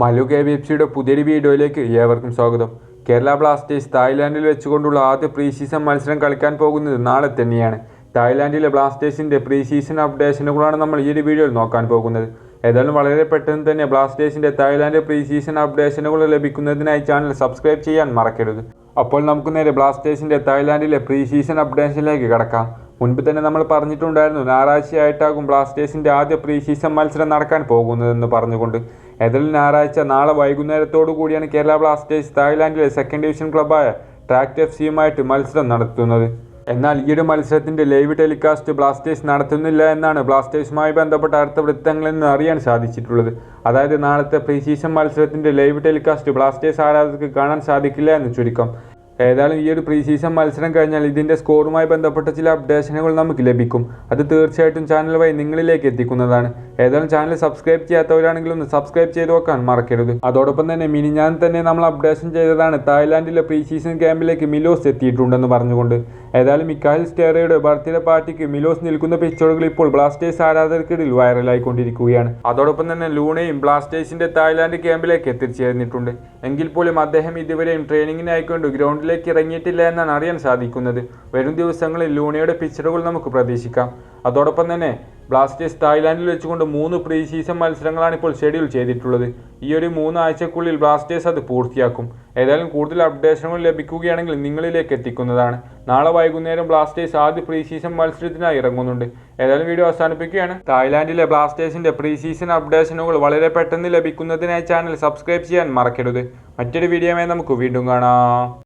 Mallu K B F സിയുടെ പുതിയൊരു വീഡിയോയിലേക്ക് ഏവർക്കും സ്വാഗതം. കേരള ബ്ലാസ്റ്റേഴ്സ് തായ്ലാൻഡിൽ വെച്ചുകൊണ്ടുള്ള ആദ്യ പ്രീ സീസൺ മത്സരം കളിക്കാൻ പോകുന്നത് നാളെ തന്നെയാണ്. തായ്ലാൻഡിലെ ബ്ലാസ്റ്റേഴ്സിന്റെ പ്രീ സീസൺ അപ്ഡേഷനുകളാണ് നമ്മൾ ഈ ഒരു വീഡിയോയിൽ നോക്കാൻ പോകുന്നത്. ഏതായാലും വളരെ പെട്ടെന്ന് തന്നെ ബ്ലാസ്റ്റേഴ്സിന്റെ തായ്ലാൻഡ് പ്രീ സീസൺ അപ്ഡേഷനുകൾ ലഭിക്കുന്നതിനായി ചാനൽ സബ്സ്ക്രൈബ് ചെയ്യാൻ മറക്കരുത്. അപ്പോൾ നമുക്ക് നേരെ ബ്ലാസ്റ്റേഴ്സിന്റെ തായ്ലാൻഡിലെ പ്രീ സീസൺ അപ്ഡേഷനിലേക്ക് കടക്കാം. മുൻപ് തന്നെ നമ്മൾ പറഞ്ഞിട്ടുണ്ടായിരുന്നു ഞായറാഴ്ചയായിട്ടാകും ബ്ലാസ്റ്റേഴ്സിന്റെ ആദ്യ പ്രീ സീസൺ മത്സരം നടക്കാൻ പോകുന്നതെന്ന് പറഞ്ഞുകൊണ്ട് ഏതായാലും ഞായറാഴ്ച നാളെ വൈകുന്നേരത്തോടു കൂടിയാണ് കേരള ബ്ലാസ്റ്റേഴ്സ് തായ്ലാൻഡിലെ സെക്കൻഡ് ഡിവിഷൻ ക്ലബായ ട്രാക്ട് എഫ് സിയുമായിട്ട് മത്സരം നടത്തുന്നത്. എന്നാൽ ഈ ഒരു മത്സരത്തിന്റെ ലൈവ് ടെലികാസ്റ്റ് ബ്ലാസ്റ്റേഴ്സ് നടത്തുന്നില്ല എന്നാണ് ബ്ലാസ്റ്റേഴ്സുമായി ബന്ധപ്പെട്ട അടുത്ത വൃത്തങ്ങളിൽ നിന്ന് അറിയാൻ സാധിച്ചിട്ടുള്ളത്. അതായത് നാളത്തെ പ്രീ സീസൺ മത്സരത്തിന്റെ ലൈവ് ടെലികാസ്റ്റ് ബ്ലാസ്റ്റേഴ്സ് ആരാധകർക്ക് കാണാൻ സാധിക്കില്ല എന്ന് ചുരുക്കം. ഏതായാലും ഈ ഒരു പ്രീ സീസൺ മത്സരം കഴിഞ്ഞാൽ ഇതിന്റെ സ്കോറുമായി ബന്ധപ്പെട്ട ചില അപ്ഡേഷനുകൾ നമുക്ക് ലഭിക്കും. അത് തീർച്ചയായിട്ടും ചാനൽ വഴി നിങ്ങളിലേക്ക് എത്തിക്കുന്നതാണ്. ഏതായാലും ചാനൽ സബ്സ്ക്രൈബ് ചെയ്യാത്തവരാണെങ്കിൽ ഒന്ന് സബ്സ്ക്രൈബ് ചെയ്ത് വെക്കാൻ മറക്കരുത്. അതോടൊപ്പം തന്നെ മിനി ഞാൻ തന്നെ നമ്മൾ അപ്ഡേഷൻ ചെയ്തതാണ് തായ്ലാൻഡിലെ പ്രീ സീസൺ ക്യാമ്പിലേക്ക് മിലോസ് എത്തിയിട്ടുണ്ടെന്ന് പറഞ്ഞുകൊണ്ട്. ഏതായാലും മിക്കാഹിൽ സ്റ്റേറയുടെ ബർത്ത്ഡേ പാർട്ടിക്ക് മിലോസ് നിൽക്കുന്ന പിക്ചറുകൾ ഇപ്പോൾ ബ്ലാസ്റ്റേഴ്സ് ആരാധകർക്കിടയിൽ വൈറലായിക്കൊണ്ടിരിക്കുകയാണ് അതോടൊപ്പം തന്നെ ലൂണയും ബ്ലാസ്റ്റേഴ്സിന്റെ തായ്ലാൻഡ് ക്യാമ്പിലേക്ക് എത്തിച്ചേർന്നിട്ടുണ്ട്. എങ്കിൽ പോലും അദ്ദേഹം ഇതുവരെയും ട്രെയിനിങ്ങിനായിക്കൊണ്ട് ഗ്രൗണ്ടിലേക്ക് ഇറങ്ങിയിട്ടില്ല എന്നാണ് അറിയാൻ സാധിക്കുന്നത്. വരും ദിവസങ്ങളിൽ ലൂണയുടെ പിക്ചറുകൾ നമുക്ക് പ്രതീക്ഷിക്കാം. അതോടൊപ്പം തന്നെ ബ്ലാസ്റ്റേഴ്സ് തായ്ലാൻഡിൽ വെച്ചുകൊണ്ട് മൂന്ന് പ്രീ സീസൺ മത്സരങ്ങളാണ് ഇപ്പോൾ ഷെഡ്യൂൾ ചെയ്തിട്ടുള്ളത്. ഈ ഒരു മൂന്നാഴ്ചക്കുള്ളിൽ ബ്ലാസ്റ്റേഴ്സ് അത് പൂർത്തിയാക്കും. ഏതായാലും കൂടുതൽ അപ്ഡേഷനുകൾ ലഭിക്കുകയാണെങ്കിൽ നിങ്ങളിലേക്ക് എത്തിക്കുന്നതാണ്. നാളെ വൈകുന്നേരം ബ്ലാസ്റ്റേഴ്സ് ആദ്യ പ്രീ സീസൺ മത്സരത്തിനായി ഇറങ്ങുന്നുണ്ട്. ഏതായാലും വീഡിയോ അവസാനിപ്പിക്കുകയാണ്. തായ്ലാൻഡിലെ ബ്ലാസ്റ്റേഴ്സിന്റെ പ്രീ സീസൺ അപ്ഡേഷനുകൾ വളരെ പെട്ടെന്ന് ലഭിക്കുന്നതിനായി ചാനൽ സബ്സ്ക്രൈബ് ചെയ്യാൻ മറക്കരുത്. മറ്റൊരു വീഡിയോയുമായി നമുക്ക് വീണ്ടും കാണാം.